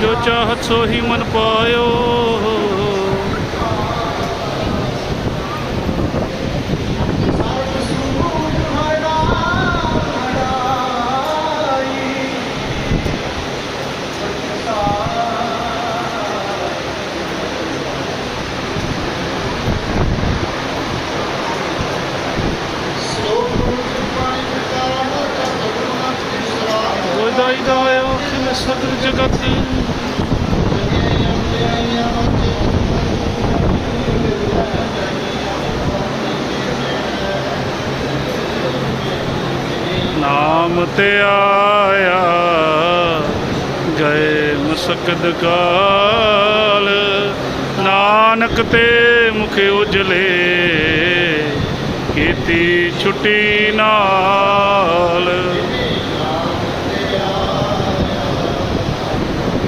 ਜੋ ਚਾਹਤ ਸੋ ਹੀ ਮਨ ਪਾਇਓ। ਸਦਰ ਜਗਤੀ ਨਾਮ ਤੇ ਆਇਆ ਗਏ ਮਸਕਦ ਕਾਲ। ਨਾਨਕ ਤੇ ਮੁਖ ਉਜਲੇ ਕੀਤੀ ਛੁੱਟੀ ਨਾ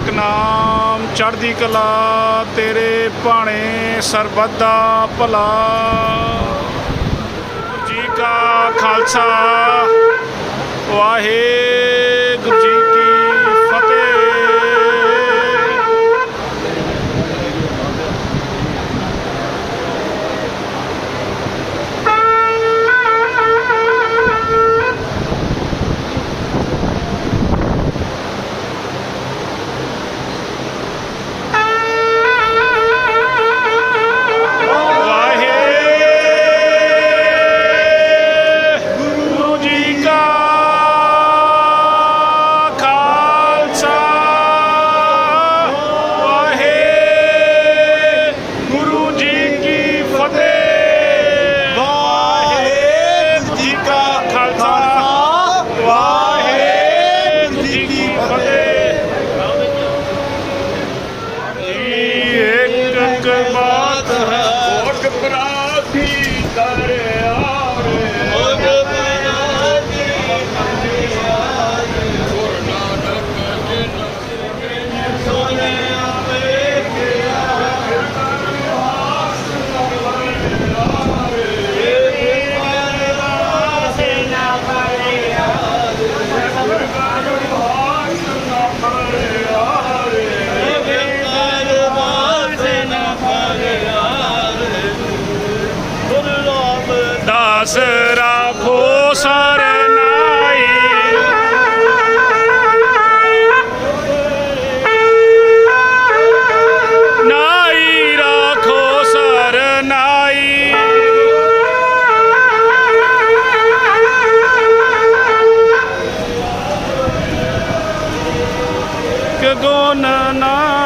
ਨਾਨਕ ਨਾਮ ਚੜ੍ਹਦੀ ਕਲਾ ਤੇਰੇ ਭਾਣੇ ਸਰਬੱਤ ਦਾ ਭਲਾ। ਜੀ ਕਾ ਖਾਲਸਾ ਵਾਹਿਗੁਰੂ ਦਾਸ ਖੋ ਸਰਨਾਈ ਨਾਈ। ਰਾਖੋ ਸਰਨਾਈ ਕਿ ਗੁਣ ਨਾਹੀ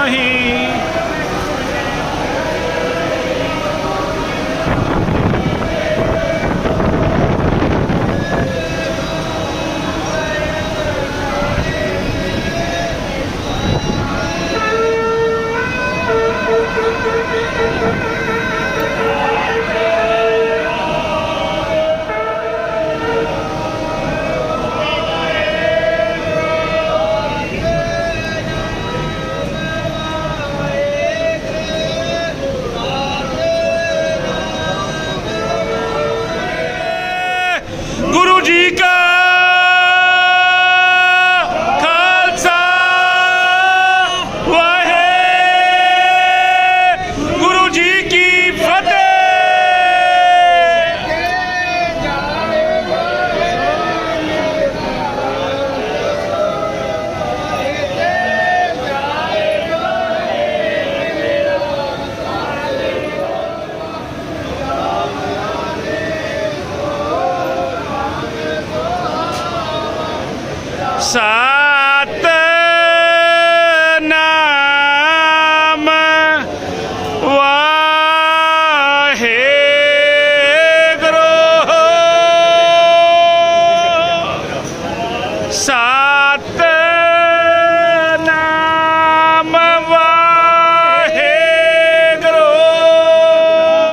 啥？